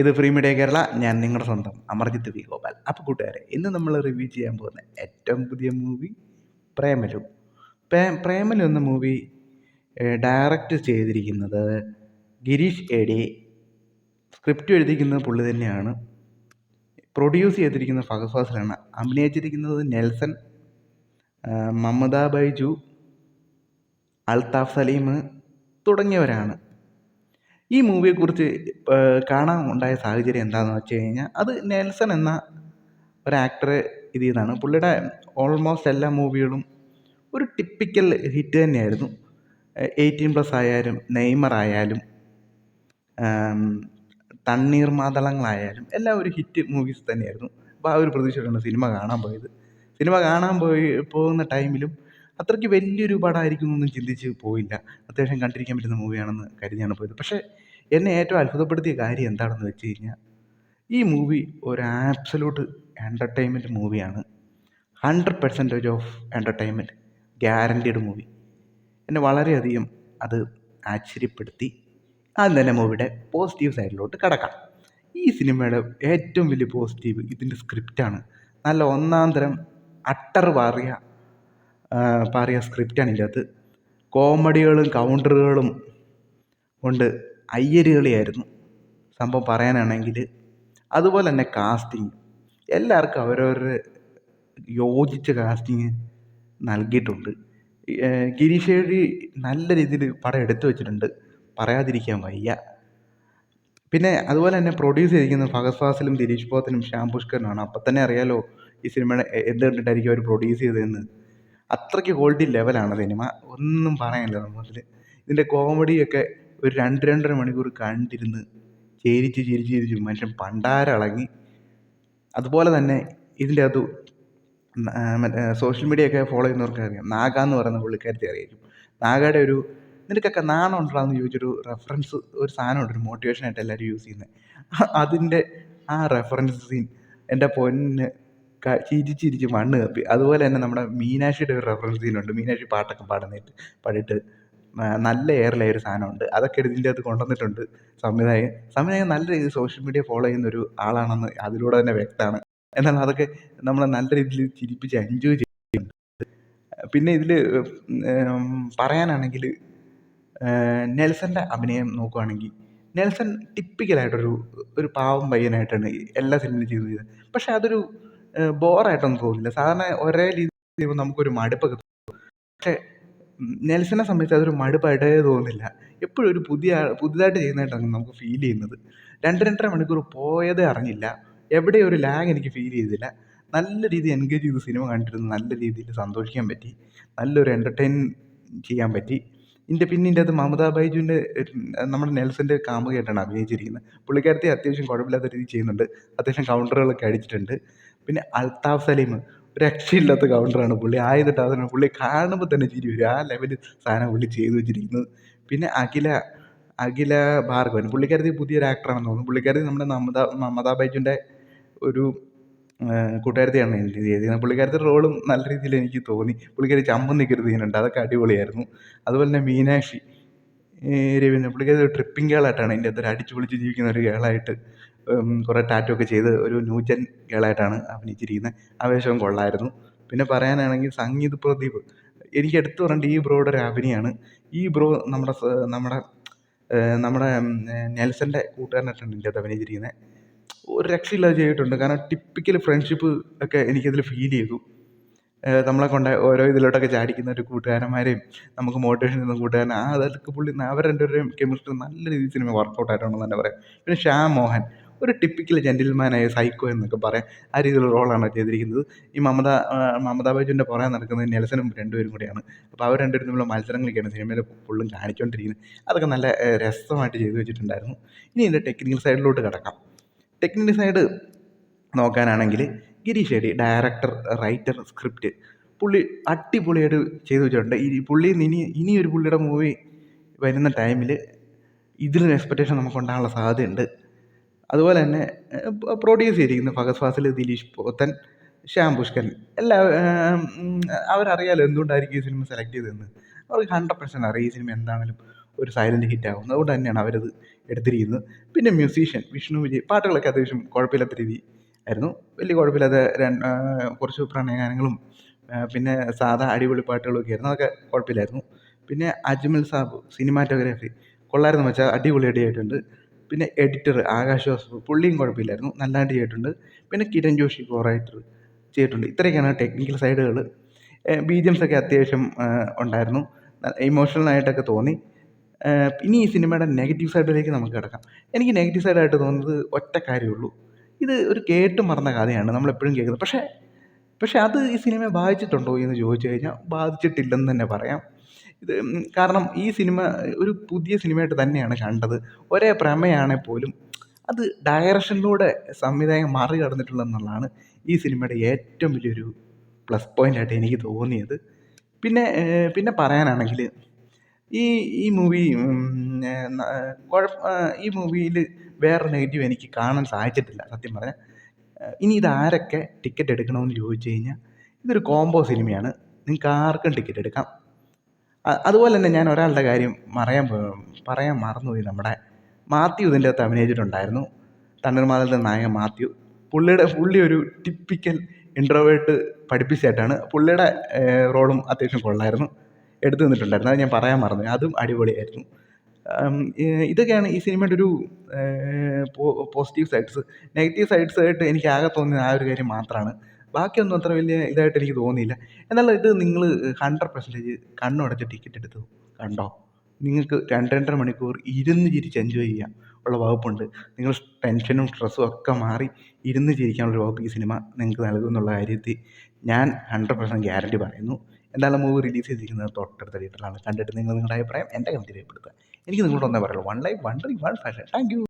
ഇത് free media Kerala ഞാൻ നിങ്ങളുടെ സ്വന്തം അമർജിത് വി ഗോപാൽ. അപ്പോൾ കൂട്ടുകാരെ ഇന്ന് നമ്മൾ റിവ്യൂ ചെയ്യാൻ പോകുന്ന ഏറ്റവും പുതിയ മൂവി പ്രേമലു. പ്രേ പ്രേമലു എന്ന മൂവി ഡയറക്റ്റ് ചെയ്തിരിക്കുന്നത് ഗിരീഷ് എഡി സ്ക്രിപ്റ്റ് എഴുതിയിരിക്കുന്നത് പുള്ളി തന്നെയാണ്. പ്രൊഡ്യൂസ് ചെയ്തിരിക്കുന്നത് ഫഹദ് അഭിനയിച്ചിരിക്കുന്നത് നെൽസൺ മമത ബൈജു അൽതാഫ് സലീം തുടങ്ങിയവരാണ്. ഈ മൂവിയെക്കുറിച്ച് കാണാൻ ഉണ്ടായ സാഹചര്യം എന്താണെന്ന് വെച്ച് കഴിഞ്ഞാൽ അത് നെൽസൺ എന്ന ഒരു ആക്ടറെ ഇത് നിന്നാണ് പുള്ളിയുടെ ഓൾമോസ്റ്റ് എല്ലാ മൂവികളും ഒരു ടിപ്പിക്കൽ ഹിറ്റ് തന്നെയായിരുന്നു. എയ്റ്റീൻ പ്ലസ് ആയാലും നെയ്മർ ആയാലും തണ്ണീർ മാതളങ്ങളായാലും എല്ലാം ഒരു ഹിറ്റ് മൂവീസ് തന്നെയായിരുന്നു. അപ്പോൾ ആ ഒരു പ്രതീക്ഷയിലാണ് സിനിമ കാണാൻ പോയത്. സിനിമ കാണാൻ പോയി പോകുന്ന ടൈമിലും അത്രയ്ക്ക് വലിയൊരു പടമായിരിക്കും എന്നൊന്നും ചിന്തിച്ച് പോയില്ല. അത്യാവശ്യം കണ്ടിരിക്കാൻ പറ്റുന്ന മൂവിയാണെന്ന് കരുതിയാണ് പോയത്. പക്ഷേ എന്നെ ഏറ്റവും അത്ഭുതപ്പെടുത്തിയ കാര്യം എന്താണെന്ന് വെച്ച് കഴിഞ്ഞാൽ ഈ മൂവി ഒരു ആബ്സലൂട്ട് എന്റർടൈൻമെന്റ് മൂവിയാണ്. Hundred percentage of entertainment guaranteed movie. എന്നെ വളരെയധികം അത് ആശ്ചര്യപ്പെടുത്തി. ആദ്യം തന്നെ മൂവിയുടെ പോസിറ്റീവ് സൈഡിലോട്ട് കടക്കാം. ഈ സിനിമയുടെ ഏറ്റവും വലിയ പോസിറ്റീവ് ഇതിന്റെ സ്ക്രിപ്റ്റാണ് നല്ല ഒന്നാം തരം അട്ടർ പാറിയ പാറിയ സ്ക്രിപ്റ്റാണ് ഇതിനകത്ത് കോമഡികളും കൗണ്ടറുകളും കൊണ്ട് അയ്യരുകളിയായിരുന്നു. സംഭവം പറയാനാണെങ്കിൽ അതുപോലെ തന്നെ കാസ്റ്റിംഗ് എല്ലാവർക്കും അവരവരുടെ യോജിച്ച കാസ്റ്റിംഗ് നൽകിയിട്ടുണ്ട്. ഗിരീഷേഴി നല്ല രീതിയിൽ പടം എടുത്തു വെച്ചിട്ടുണ്ട്. പറയാതിരിക്കാൻ വയ്യ. പിന്നെ അതുപോലെ തന്നെ പ്രൊഡ്യൂസ് ചെയ്തിരിക്കുന്നത് ഫഹദ് ഫാസിലും ദിലീഷ് പോത്തനും ശ്യാം പുഷ്കറിനാണ് അപ്പം തന്നെ അറിയാലോ ഈ സിനിമയുടെ എന്ത് കണ്ടിട്ടായിരിക്കും അവർ പ്രൊഡ്യൂസ് ചെയ്തതെന്ന്. അത്രയ്ക്ക് ക്വാളിറ്റി ലെവലാണ് സിനിമ. ഒന്നും പറയാനില്ല നമ്മളിൽ ഇതിന്റെ കോമഡിയൊക്കെ ഒരു രണ്ട് രണ്ടര മണിക്കൂർ കണ്ടിരുന്ന് ചിരിച്ച് ചിരിച്ച് ചിരിച്ച് മനുഷ്യൻ പണ്ടാരളങ്ങി അതുപോലെ തന്നെ ഇതിന്റെ അകത്ത് മറ്റേ സോഷ്യൽ മീഡിയ ഒക്കെ ഫോളോ ചെയ്യുന്നവർക്ക് അറിയാം. നാഗ എന്ന് പറയുന്ന പുള്ളിക്കാരത്തെ അറിയായിരിക്കും നാഗയുടെ ഒരു നിനക്കൊക്കെ നാണം ഉണ്ടോ എന്ന് ചോദിച്ചൊരു റെഫറൻസ് ഒരു സാധനമുണ്ട് ഒരു മോട്ടിവേഷനായിട്ട് എല്ലാവരും യൂസ് ചെയ്യുന്നത് അതിന്റെ ആ റെഫറൻസ് സീൻ എന്റെ പൊന്ന് ചിരിച്ച് ചിരിച്ച് മണ്ണ് കപ്പി അതുപോലെ തന്നെ നമ്മുടെ മീനാക്ഷിയുടെ ഒരു റെഫറൻസ് ഉണ്ട്. മീനാക്ഷി പാട്ടൊക്കെ പാടുന്നതായിട്ട് പാടിയിട്ട് നല്ല എയറിലായ ഒരു സാധനമുണ്ട്. അതൊക്കെ ഇതിന്റെ അകത്ത് കൊണ്ടുവന്നിട്ടുണ്ട്. സംവിധായകൻ സംവിധായകൻ നല്ല രീതിയിൽ സോഷ്യൽ മീഡിയ ഫോളോ ചെയ്യുന്ന ഒരു ആളാണെന്ന് അതിലൂടെ തന്നെ വ്യക്തമാണ്. എന്നാൽ അതൊക്കെ നമ്മൾ നല്ല രീതിയിൽ ചിരിപ്പിച്ച് എൻജോയ് ചെയ്യുന്നുണ്ട്. പിന്നെ ഇതിൽ പറയാനാണെങ്കിൽ നെൽസന്റെ അഭിനയം നോക്കുകയാണെങ്കിൽ നെൽസൺ ടിപ്പിക്കലായിട്ടൊരു ഒരു പാവം പയ്യനായിട്ടാണ് എല്ലാ സിനിമയിലും ചെയ്തത് പക്ഷേ അതൊരു ബോറായിട്ടൊന്നും തോന്നില്ല. സാധാരണ ഒരേ രീതി ചെയ്യുമ്പോൾ നമുക്കൊരു മടുപ്പൊക്കെ തോന്നും. പക്ഷേ നെൽസനെ സംബന്ധിച്ച് അതൊരു മടുപ്പായിട്ടേ തോന്നുന്നില്ല എപ്പോഴും ഒരു പുതിയ പുതിയതായിട്ട് ചെയ്യുന്നതായിട്ടാണ് നമുക്ക് ഫീൽ ചെയ്യുന്നത്. രണ്ട് രണ്ടര മണിക്കൂർ പോയതേ അറിഞ്ഞില്ല. എവിടെയും ഒരു ലാഗ് എനിക്ക് ഫീൽ ചെയ്തില്ല. നല്ല രീതിയിൽ എൻഗേജ് ചെയ്ത് സിനിമ കണ്ടിരുന്നു നല്ല രീതിയിൽ സന്തോഷിക്കാൻ പറ്റി. നല്ലൊരു എന്റർടൈൻ ചെയ്യാൻ പറ്റി. ഇതിന്റെ പിന്നെ ഇതിന്റെ അകത്ത് മമത ബൈജുവിന്റെ നമ്മുടെ നെൽസന്റെ കാമുകയായിട്ടാണ് അഭിനയിച്ചിരിക്കുന്നത്. പുള്ളിക്കാരത്തി അത്യാവശ്യം കുഴപ്പമില്ലാത്ത രീതിയിൽ ചെയ്യുന്നുണ്ട്. അത്യാവശ്യം കൗണ്ടറുകളൊക്കെ അടിച്ചിട്ടുണ്ട്. പിന്നെ അൽത്താഫ് സലീം ഒരു രക്ഷയില്ലാത്ത കൗണ്ടറാണ് പുള്ളി. ആയതിട്ട് അതിന് പുള്ളി കാണുമ്പോൾ തന്നെ ചിരി വരും. ആ ലെവലിൽ സാധനം പുള്ളി ചെയ്തു വെച്ചിരിക്കുന്നത് പിന്നെ അഖില അഖില ഭാർഗവൻ. പുള്ളിക്കാരത്തി പുതിയൊരു ആക്ടറാണെന്ന് തോന്നുന്നു. പുള്ളിക്കാരത്തി നമ്മുടെ മമത മമതാ ബൈജുവിന്റെ ഒരു കൂട്ടുകാരത്തിയാണ് എനിക്ക് ചെയ്തിരുന്നത് പുള്ളിക്കാരത്തിയുടെ റോളും നല്ല രീതിയിൽ എനിക്ക് തോന്നി. പുള്ളിക്കാരി ചമ്പം നിൽക്കരുത് സീനുണ്ട് അതൊക്കെ അടിപൊളിയായിരുന്നു. അതുപോലെ തന്നെ മീനാക്ഷി രവീന്ദ്രൻ. പുള്ളിക്കാരി ഒരു ട്രിപ്പിംഗ് ഗേളായിട്ടാണ് എന്റെ അത്ര അടിച്ചു പൊളിച്ച് ജീവിക്കുന്ന ഒരു ഗേളായിട്ട് കുറേ ടാറ്റോ ഒക്കെ ചെയ്ത് ഒരു ന്യൂജൻ ഗേളായിട്ടാണ് അഭിനയിച്ചിരിക്കുന്നത്. ആവേശവും കൊള്ളായിരുന്നു. പിന്നെ പറയാനാണെങ്കിൽ സംഗീത് പ്രദീപ്. എനിക്ക് എടുത്തു പറഞ്ഞിട്ട് ഈ ബ്രോയുടെ ഒരു അഭിനയമാണ് ഈ ബ്രോ നമ്മുടെ നമ്മുടെ നമ്മുടെ നെൽസന്റെ കൂട്ടുകാരനായിട്ടാണ് എന്റെ അത് അഭിനയിച്ചിരിക്കുന്നത്. ഒരു രക്ഷയില്ലാതെ ചെയ്തിട്ടുണ്ട്. കാരണം ടിപ്പിക്കൽ ഫ്രണ്ട്ഷിപ്പ് ഒക്കെ എനിക്കതിൽ ഫീൽ ചെയ്തു. നമ്മളെ കൊണ്ട് ഓരോ ഇതിലോട്ടൊക്കെ ചാടിക്കുന്ന ഒരു കൂട്ടുകാരന്മാരെയും നമുക്ക് മോട്ടിവേഷൻ തരുന്ന കൂട്ടുകാരൻ ആ അതൊക്കെ പുള്ളി അവർ രണ്ടുപേരുടെയും കെമിസ്ട്രി നല്ല രീതിയിൽ സിനിമ വർക്കൗട്ട് ആയിട്ടുണ്ടെന്ന് തന്നെ പറയാം. പിന്നെ ശ്യാം മോഹൻ ഒരു ടിപ്പിക്കൽ ജെന്റിൽമാനായ സൈക്കോ എന്നൊക്കെ പറയാം. ആ രീതിയിലുള്ള റോളാണ് ചെയ്തിരിക്കുന്നത്. ഈ മമത മമതാ ബാജുവിന്റെ പുറകെ നടക്കുന്നത് നെൽസനും രണ്ടുപേരും കൂടിയാണ്. അപ്പോൾ അവർ രണ്ടുപേരും തമ്മിലുള്ള മത്സരങ്ങളൊക്കെയാണ് സിനിമയിൽ ഫുള്ളും കാണിച്ചുകൊണ്ടിരിക്കുന്നത് അതൊക്കെ നല്ല രസമായിട്ട് ചെയ്തു വെച്ചിട്ടുണ്ടായിരുന്നു. ഇനി ഇതിന്റെ ടെക്നിക്കൽ സൈഡിലോട്ട് കിടക്കാം. Technical side നോക്കാനാണെങ്കിൽ Girish AD director writer script പുള്ളി അടിപൊളിയായിട്ട് ചെയ്തു വെച്ചിട്ടുണ്ട്. ഈ പുള്ളി ഇനി ഇനിയൊരു പുള്ളിയുടെ മൂവി വരുന്ന ടൈമിൽ ഇതിലൊരു എക്സ്പെക്റ്റേഷൻ നമുക്ക് ഉണ്ടാകാനുള്ള സാധ്യതയുണ്ട്. അതുപോലെ തന്നെ പ്രൊഡ്യൂസ് ചെയ്തിരിക്കുന്നത് ഫഗസ് ഫാസിൽ ദിലീഷ് പോത്തൻ ശ്യാം പുഷ്കൻ എല്ലാ അവരറിയാലോ എന്തുകൊണ്ടായിരിക്കും ഈ സിനിമ സെലക്ട് ചെയ്തതെന്ന്. അവർക്ക് ഹൺഡ്രഡ് പെർസെന്റ് അറിയാം ഈ സിനിമ എന്താണെങ്കിലും ഒരു സൈലന്റ് ഹിറ്റ് ആകുന്നത് അതുകൊണ്ട് തന്നെയാണ് അവരത് എടുത്തിരിക്കുന്നത്. പിന്നെ മ്യൂസീഷ്യൻ വിഷ്ണു വിജയ് പാട്ടുകളൊക്കെ അത്യാവശ്യം കുഴപ്പമില്ലാത്ത രീതി ആയിരുന്നു. വലിയ കുഴപ്പമില്ലാതെ കുറച്ച് പ്രണയഗാനങ്ങളും പിന്നെ സാധാ അടിപൊളി പാട്ടുകളൊക്കെ ആയിരുന്നു. അതൊക്കെ കുഴപ്പമില്ലായിരുന്നു. പിന്നെ അജ്മൽ സാബ് സിനിമാറ്റോഗ്രാഫി. കൊള്ളായിരുന്നു വെച്ചാൽ അടിപൊളി ആയിട്ടുണ്ട് പിന്നെ എഡിറ്റർ ആകാശ് വാസു പുള്ളിയും കുഴപ്പമില്ലായിരുന്നു. നല്ലാണ്ട് ചെയ്തിട്ടുണ്ട്. പിന്നെ കിരൺ ജോഷി കോ റൈറ്റർ ചെയ്തിട്ടുണ്ട്. ഇത്രയൊക്കെയാണ് ടെക്നിക്കൽ സൈഡുകൾ ബി ജി എംസ് ഒക്കെ അത്യാവശ്യം ഉണ്ടായിരുന്നു. ഇമോഷണൽ ആയിട്ടൊക്കെ തോന്നി. ഇനി ഈ സിനിമയുടെ നെഗറ്റീവ് സൈഡിലേക്ക് നമുക്ക് കിടക്കാം. എനിക്ക് നെഗറ്റീവ് സൈഡായിട്ട് തോന്നുന്നത് ഒറ്റ കാര്യമേ ഉള്ളൂ. ഇത് ഒരു കേട്ട് മറന്ന കഥയാണ് നമ്മളെപ്പോഴും കേൾക്കുന്നത്. പക്ഷേ പക്ഷേ അത് ഈ സിനിമയെ ബാധിച്ചിട്ടുണ്ടോ എന്ന് ചോദിച്ചു കഴിഞ്ഞാൽ ബാധിച്ചിട്ടില്ലെന്ന് തന്നെ പറയാം. ഇത് കാരണം ഈ സിനിമ ഒരു പുതിയ സിനിമയായിട്ട് തന്നെയാണ് കണ്ടത്. ഒരേ പ്രമേയാണെങ്കിൽ പോലും അത് ഡയറക്ഷനിലൂടെ സംവിധായകൻ മറികടന്നിട്ടുള്ളതെന്നുള്ളതാണ് ഈ സിനിമയുടെ ഏറ്റവും വലിയൊരു പ്ലസ് പോയിന്റായിട്ട് എനിക്ക് തോന്നിയത്. പിന്നെ പിന്നെ പറയാനാണെങ്കിൽ ഈ ഈ മൂവി ഈ മൂവിയിൽ വേറൊരു നെഗറ്റീവ് എനിക്ക് കാണാൻ സാധിച്ചിട്ടില്ല സത്യം പറഞ്ഞാൽ ഇനി ഇതാരൊക്കെ ടിക്കറ്റ് എടുക്കണമെന്ന് ചോദിച്ചു കഴിഞ്ഞാൽ ഇതൊരു കോംബോ സിനിമയാണ് നിങ്ങൾക്ക് ആർക്കും ടിക്കറ്റ് എടുക്കാം. അതുപോലെ തന്നെ ഞാൻ ഒരാളുടെ കാര്യം പറയാൻ പറയാൻ മറന്നുപോയി നമ്മുടെ മാത്യു ഇതിന്റെ അകത്ത് അഭിനയിച്ചിട്ടുണ്ടായിരുന്നു. തണ്ണീർമാതലിന്റെ നായകൻ മാത്യു. പുള്ളിയുടെ പുള്ളി ഒരു ടിപ്പിക്കൽ ഇൻട്രോവേർട്ട് പഠിപ്പിച്ചായിട്ടാണ് പുള്ളിയുടെ റോളും അത്യാവശ്യം കൊള്ളായിരുന്നു. എടുത്തു നിന്നിട്ടുണ്ടായിരുന്നു. അത് ഞാൻ പറയാൻ മറന്നു. അതും അടിപൊളിയായിരുന്നു. ഇതൊക്കെയാണ് ഈ സിനിമയുടെ ഒരു പോസിറ്റീവ് സൈഡ്സ് നെഗറ്റീവ് സൈഡ്സ് ആയിട്ട് എനിക്ക് ആകെ തോന്നിയത് ആ ഒരു കാര്യം മാത്രമാണ് ബാക്കിയൊന്നും അത്ര വലിയ ഇതായിട്ട് എനിക്ക് തോന്നിയില്ല. എന്നാൽ ഇത് നിങ്ങൾ ഹൺഡ്രഡ് പെർസെന്റേജ് കണ്ണുടച്ച് ടിക്കറ്റ് എടുത്തു കണ്ടോ? നിങ്ങൾക്ക് രണ്ട് രണ്ടര മണിക്കൂർ ഇരുന്ന് ചിരിച്ച് എൻജോയ് ചെയ്യാം ഉള്ള വകുപ്പുണ്ട്. നിങ്ങൾ ടെൻഷനും സ്ട്രെസ്സും ഒക്കെ മാറി ഇരുന്ന് ചിരിക്കാനുള്ള വകുപ്പ് ഈ സിനിമ നിങ്ങൾക്ക് നൽകും എന്നുള്ള കാര്യത്തിൽ ഞാൻ ഹൺഡ്രഡ് പെർസെന്റ് ഗ്യാരണ്ടി പറയുന്നു. എന്തായാലും മൂവി റിലീസ് ചെയ്തിരിക്കുന്നത് തൊട്ടടുത്ത തിയേറ്ററിലാണ് കണ്ടിട്ട് നിങ്ങൾ നിങ്ങളുടെ അഭിപ്രായം എന്റെ കമന്റിൽ രേഖപ്പെടുത്തുക എനിക്ക് നിങ്ങളോട് ഒന്നേ പറയുള്ളൂ. One life one dream one fashion thank you